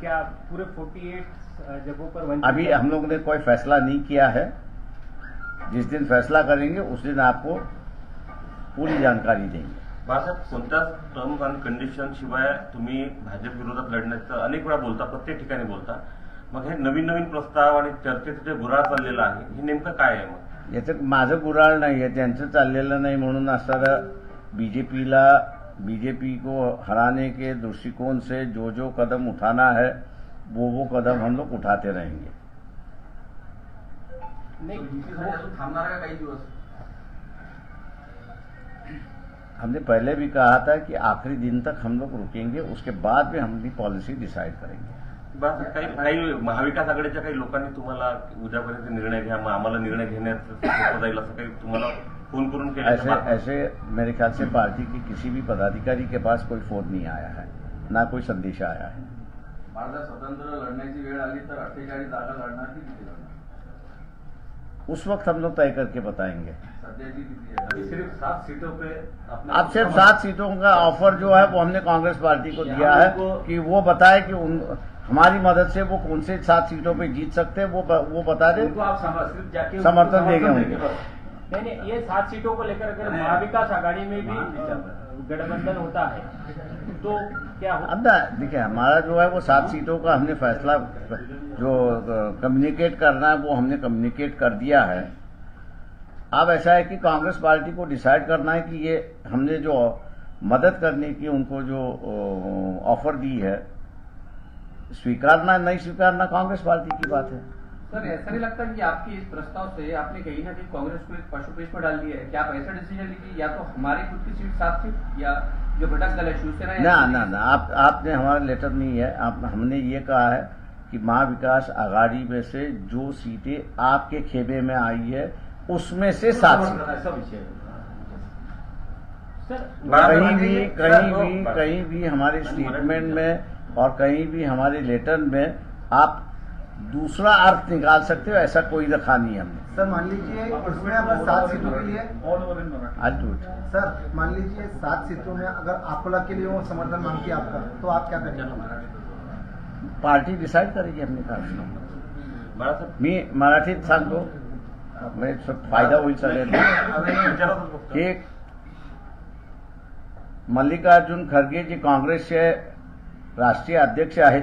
क्या पूरे 48 जगहों पर वंचित अभी हम लोग ने कोई फैसला नहीं किया है। जिस दिन फैसला करेंगे उस दिन आपको पूरी जानकारी देंगे। बाळासाहेब कोणत्याच टर्म्स अँड कंडिशन शिवाय तुम्ही भाजप विरोधात लढण्याचं अनेक वेळा बोलता प्रत्येक ठिकाणी बोलता. मग हे नवीन नवीन प्रस्ताव आणि चर्चेचं जे गुराळ चाललेलं आहे हे नेमकं काय आहे मग? याचं माझं गुराळ नाही आहे त्यांचं चाललेलं नाही म्हणून असणारं बीजेपीला बीजेपी को हराने के दृष्टिकोण से जो जो कदम उठाना है वो वो कदम हम लोग उठाते रहेंगे। दिवस। हमने पहले भी कहा था कि आखिरी दिन तक हम लोग रुकेंगे उसके बाद में हम अपनी पॉलिसी डिसाइड करेंगे। काही काही महाविकास आघाडीच्या काही लोकांनी तुम्हाला उद्यापर्यंत निर्णय घ्या मग आम्हाला निर्णय घेण्यात सोपं जाईल असं काही तुम्हाला फ़ोन करून ऐसे ऐसे मेरे ख्याल से पार्टी के किसी भी पदाधिकारी के पास कोई फ़ोन नहीं आया है ना कोई संदेश आया है। भारतात स्वतंत्र लढण्याची वेळ आली तर अठ्ठेचाळीस जागा लढणार की किती लढणार? उस वक्त हम लोग तय करके बताएँगे। सिर्फ़ सात सीटों पे अब सिर्फ़ सात सीटों का ऑफ़र जो है वो हमने कांग्रेस पार्टी को दिया है कि वो बताए कि उन हमारी मदद से वो कौन से सात सीटों पे जीत सकते हैं वो वो बता दे। आप सिर्फ़ समर्थन उनको देंगे उनको। नहीं नहीं ये सात सीटों को लेकर अगर महाविकास आघाड़ी में भी गठबंधन होता है तो क्या हो अब ना देखिए हमारा जो है वो सात सीटों का हमने फैसला जो कम्युनिकेट करना है वो हमने कम्युनिकेट कर दिया है। अब ऐसा है कि कांग्रेस पार्टी को डिसाइड करना है कि ये हमने जो मदद करने की उनको जो ऑफ़र दी है स्वीकारना नहीं स्वीकारना कांग्रेस पार्टी की बात है। सर ऐसा नहीं लगता कि आपके इस प्रस्ताव से आपने कहीं ना कहीं कांग्रेस को एक पशुपेश में डाल दिया है? कि आप ऐसा डिसीजन लीजिए या तो हमारी खुद की सीट सात सीट या जो घटक दल है शिवसेना ना ना ना आप आपने हमारा लेटर नहीं है। आप हमने ये कहा है कि महाविकास आघाड़ी में से जो सीटें आपके खेमे में आई है उसमें से सात सीटें। कहीं भी कहीं भी कहीं भी हमारे स्टेटमेंट में और कहीं भी हमारे लेटर में आप दूसरा अर्थ निकाल सकते हो ऐसा कोई रखा नहीं हमने। सर मान लीजिए उसमें अगर सात सीटों के लिए। सर मान लीजिए सात सीटों में अगर अकोला के लिए वो समर्थन मांगती है आपका तो आप क्या करेंगे? पार्टी डिसाईड करेगी हमने कहा बाळासाहेब मी मराठीत सांगतो म्हणजे फायदा होईल सगळ्यांना। की मल्लिकार्जुन खरगे जे काँग्रेसचे राष्ट्रीय अध्यक्ष आहेत.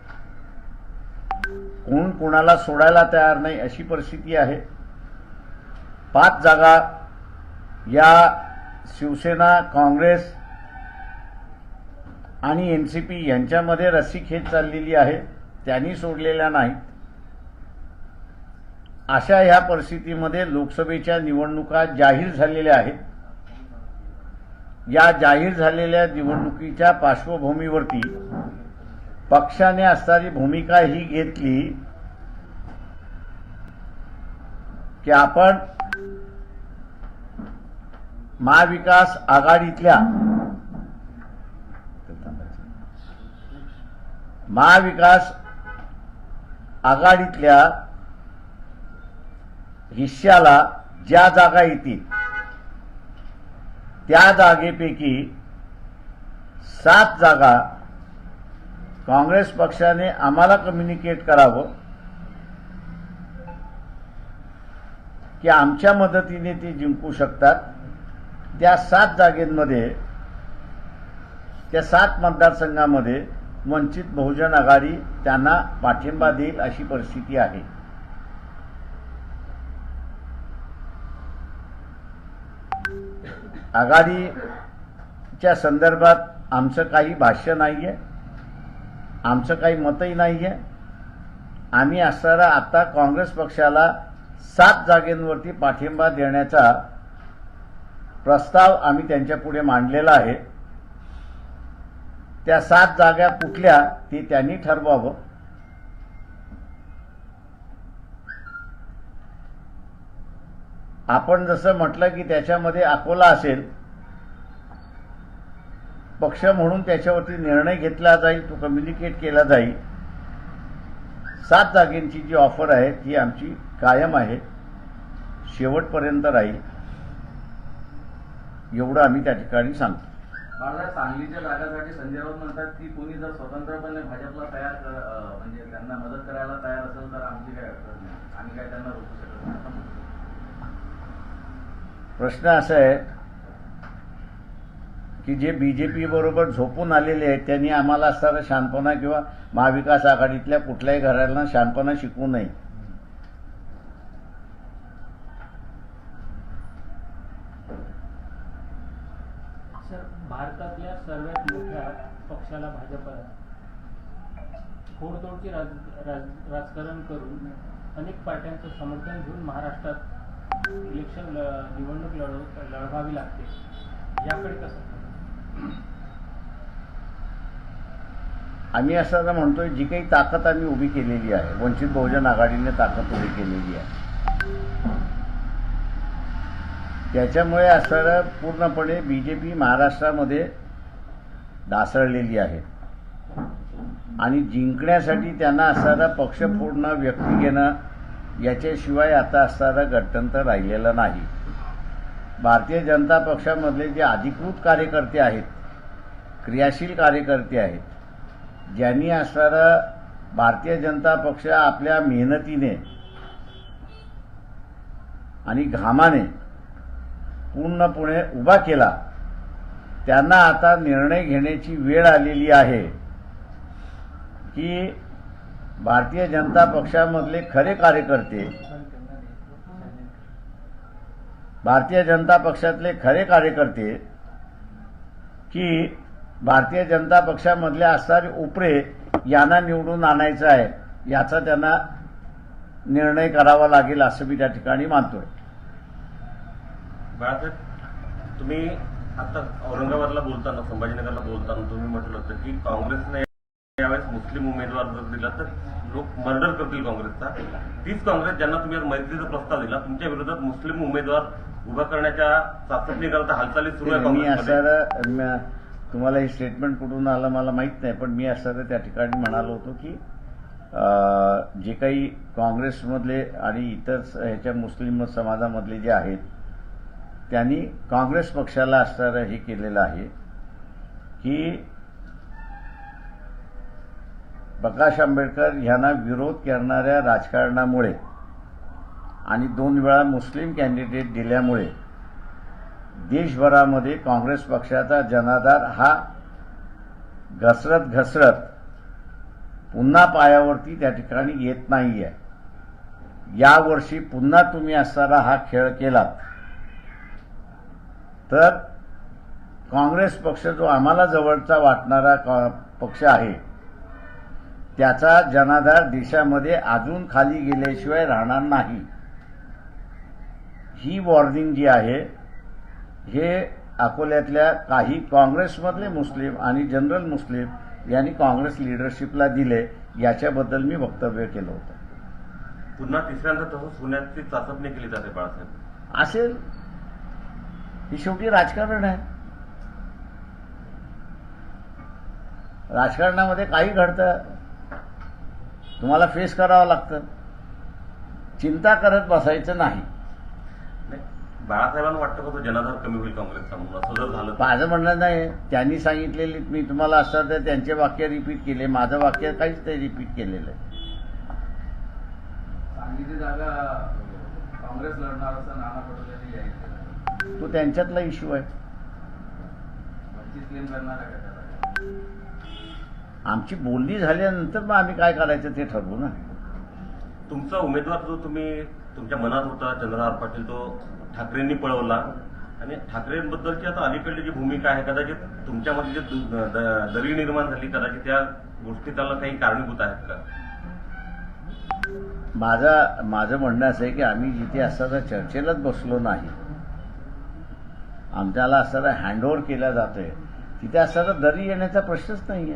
कोण कोणाला सोडायला तयार नाही अशी परिस्थिती आहे. पाच जागा या शिवसेना काँग्रेस आणि एन सी पी यांच्यामध्ये रस्सीखेच चाललेली आहे. त्यांनी सोडलेल्या नाहीत. अशा ह्या परिस्थितीमध्ये लोकसभेच्या निवडणुका जाहीर झालेल्या आहेत. या जाहीर झालेल्या निवडणुकीच्या पार्श्वभूमीवरती पक्षाने असणारी भूमिका ही घेतली की आपण महाविकास आघाडीतल्या महाविकास आघाडीतल्या हिश्श्याला ज्या जागा येतील त्या जागेपैकी सात जागा काँग्रेस पक्षाने आम्हाला कम्युनिकेट करावं की आमच्या मदतीने ते जिंकू शकतात. त्या सात जागेमध्ये त्या सात मतदारसंघामध्ये वंचित बहुजन आघाडी त्यांना पाठिंबा देईल अशी परिस्थिती आहे. आघाडीच्या संदर्भात आमचं काही भाष्य नाही आहे आमचं काही मतही नाही आहे आम्ही असणारा आता काँग्रेस पक्षाला सात जागेंवरती पाठिंबा देण्याचा प्रस्ताव आम्ही त्यांच्यापुढे मांडलेला आहे. त्या सात जागा कुठल्या ते त्यांनी ठरवावं. आपण जसं म्हटलं की त्याच्यामध्ये अकोला असेल पक्ष म्हणून त्याच्यावरती निर्णय घेतला जाईल तो कम्युनिकेट केला जाईल. सात जागेंची जी ऑफर आहे ती आमची कायम आहे शेवटपर्यंत राहील. एवढं आम्ही त्या ठिकाणी सांगतो. सांगलीच्या जागासाठी संजय राऊत म्हणतात की कोणी जर स्वतंत्रपणे भाजपला तयार म्हणजे त्यांना मदत करायला तयार असेल तर आमची काही अडचण नाही. आम्ही काय त्यांना रोखू शकत नाही. प्रश्न असा आहे की जे बीजेपी बरोबर झोपून आलेले आहेत त्यांनी आम्हाला असणारा शहाणपणा किंवा महाविकास आघाडीतल्या कुठल्याही घराला शहाणपणा शिकवू नये. सर भारतातल्या सर्वात मोठ्या पक्षाला भाजप फोडतोडचे राज, राज, राजकारण करून अनेक पार्ट्यांचं समर्थन घेऊन महाराष्ट्रात इलेक्शन निवडणूक लढव लढवावी लागते. याकडे कसं? आम्ही असं म्हणतोय जी काही ताकद आम्ही उभी केलेली आहे वंचित बहुजन आघाडीने ताकद उभी केलेली आहे. त्याच्यामुळे असणारं पूर्णपणे बीजेपी महाराष्ट्रामध्ये ढासळलेली आहे. आणि जिंकण्यासाठी त्यांना असणारा पक्ष फोडणं व्यक्ती घेणं याच्याशिवाय आता असणारं गठतंत्र राहिलेलं नाही. भारतीय जनता पक्षामधले जे अधिकृत कार्यकर्ते आहेत क्रियाशील कार्यकर्ते आहेत ज्यांनी असणारा भारतीय जनता पक्ष आपल्या मेहनतीने आणि घामाने पूर्णपणे उभा केला त्यांना आता निर्णय घेण्याची वेळ आलेली आहे की भारतीय जनता पक्षामधले खरे कार्यकर्ते भारतीय जनता पक्षातले खरे कार्यकर्ते की भारतीय जनता पक्षामधले असणारे उपरे यांना निवडून आणायचं आहे याचा त्यांना निर्णय करावा लागेल असं मी त्या ठिकाणी मानतोय. बाळासाहेब तुम्ही आता औरंगाबादला बोलताना संभाजीनगरला बोलताना तुम्ही म्हटलं होतं की काँग्रेसने यावेळेस मुस्लिम उमेदवार जर दिला तर लोक मर्डर करतील काँग्रेसचा. तीच काँग्रेस ज्यांना तुम्ही आज मैत्रीचा प्रस्ताव दिला तुमच्या विरोधात मुस्लिम उमेदवार उभा करण्याच्या चाचपणीकरता हालचाली सुरू आहे मी असं तुम्हाला हे स्टेटमेंट कुठून आलं मला माहीत नाही पण मी असं त्या ठिकाणी म्हणालो होतो की जे काही काँग्रेसमधले आणि इतर ह्याच्या मुस्लिम समाजामधले जे आहेत त्यांनी काँग्रेस पक्षाला असणारं हे केलेलं आहे की प्रकाश आंबेडकर यांना विरोध करणाऱ्या राजकारणामुळे आणि दोन वेळा मुस्लिम कॅन्डिडेट दिल्यामुळे देशभरामध्ये काँग्रेस पक्षाचा जनाधार हा घसरत घसरत पुन्हा पायावरती त्या ठिकाणी येत नाही आहे यावर्षी पुन्हा तुम्ही असणारा हा खेळ केलात. तर काँग्रेस पक्ष जो आम्हाला जवळचा वाटणारा का- पक्ष आहे त्याचा जनाधार देशामध्ये अजून खाली गेल्याशिवाय राहणार नाही. ही वॉर्निंग जी आहे हे अकोल्यातल्या काही काँग्रेसमधले मुस्लिम आणि जनरल मुस्लिम यांनी काँग्रेस लिडरशिपला दिले याच्याबद्दल मी वक्तव्य केलं होतं. पुन्हा तिसऱ्यांदा तसंच होण्याची चाचपणी केली जाते बाळासाहेब. असेल. ही शेवटी राजकारण आहे. राजकारणामध्ये काही घडतं. तुम्हाला फेस करावं लागतं. चिंता करत बसायचं नाही नाही, बाळासाहेबांना वाटतं का तो जनाधार कमी होईल काँग्रेसचा म्हणून? असं जर झालं तर? माझं म्हणणं नाही. त्यांनी सांगितलेली मी तुम्हाला असं तर त्यांचे वाक्य रिपीट केले. माझं वाक्य काहीच ते रिपीट केलेलं. आहे सांगलीची जागा काँग्रेस लढणार असं नाना पटोले जाहीर केलं तो त्यांच्यातला इश्यू आहे. वंचित क्लेम करणार आहे का त्याला? आमची बोलणी झाल्यानंतर मग आम्ही काय करायचं ते ठरवू ना. तुमचा उमेदवार जो तुम्ही तुमच्या मनात होता चंद्रहार पाटील तो ठाकरेंनी पळवला. आणि ठाकरेंबद्दलची आता अलीकडली जी भूमिका आहे कदाचित तुमच्यामध्ये जे दरी निर्माण झाली कदाचित त्या गोष्टी त्याला काही कारणीभूत आहेत का? माझा माझं म्हणणं असं आहे की आम्ही जिथे असताना चर्चेलाच बसलो नाही आमच्याला असताना हँडओव्हर केला जातोय तिथे असताना दरी येण्याचा प्रश्नच नाहीये.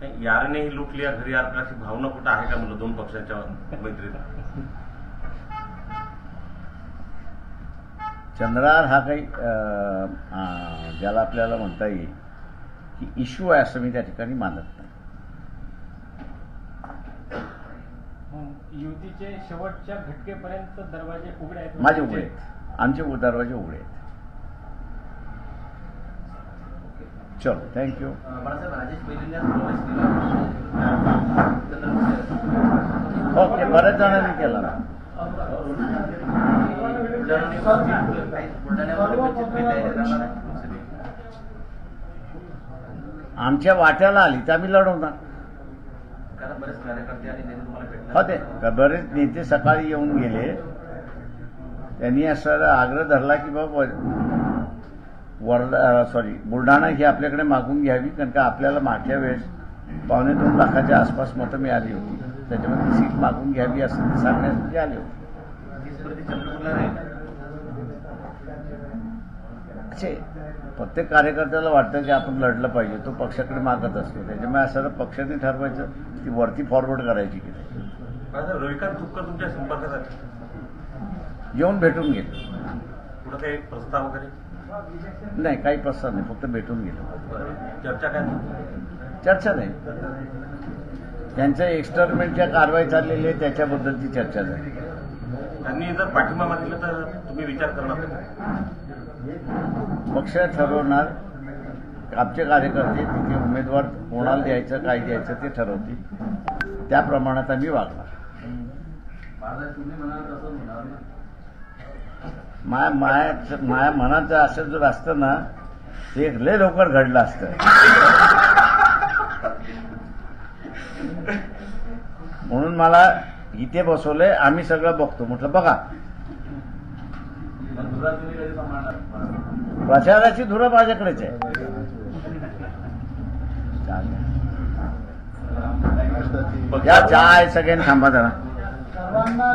नाही, यारनेही लूट लिया घरी यार अशी भावना कुठं आहे का म्हणलं दोन पक्षांच्या मैत्रीत? चंद्रहार हा काही ज्याला आपल्याला म्हणता येईल की इश्यू आहे असं मी त्या ठिकाणी मानत नाही. युतीचे शेवटच्या घटकेपर्यंत दरवाजे उघडे आहेत माझे उघडे आहेत. आमचे उ- दरवाजे उघडे आहेत. चलो थँक्यू ओके बऱ्याच जणांनी केला. आहे. आमच्या वाट्याला आली तर आम्ही लढवणार कारण बरेच नेते तुम्हाला भेटणार ते बरेच नेते सकाळी येऊन गेले. त्यांनी असं आग्रह धरला की बाबा वर्धा सॉरी बुलढाणा ही आपल्याकडे मागून घ्यावी कारण का आपल्याला मागच्या वेळेस पावणे दोन लाखाच्या आसपास मतं मिळाली होती. त्याच्यामध्ये सीट मागून घ्यावी असं ते सांगण्यासाठी आले होते. असे प्रत्येक कार्यकर्त्याला वाटतं की आपण लढलं पाहिजे तो पक्षाकडे मागत असतो. त्याच्यामुळे असं पक्षाने ठरवायचं की वरती फॉरवर्ड करायची की रविकांत तुपकर तुमच्या संपर्कात येऊन भेटून गेले. कुठं काही प्रस्ताव वगैरे? नाही काही प्रस्ताव नाही फक्त भेटून गेलो. चर्चा काय? चर्चा नाही. त्यांच्या एक्सटर्नमेंटच्या कारवाई चाललेली आहे त्याच्याबद्दलची चर्चा झाली. त्यांनी जर पाठिंबा मागितला तर तुम्ही विचार करणार? पक्ष ठरवणार आमचे कार्यकर्ते तिथे उमेदवार कोणाला द्यायचं काय द्यायचं ते ठरवतील. त्या प्रमाणात आम्ही वागणार. माया माया माया मनाचं असं जर असतं ना ते लय लवकर घडलं असतं. म्हणून मला इथे बसवलंय आम्ही सगळं बघतो. म्हटलं बघा पण दुरा तुम्ही कधी सांभाळणार प्रचाराची धुरं माझ्याकडेच आहे. या चाय सगळ्यांनी थांबा जरा. सर्वांना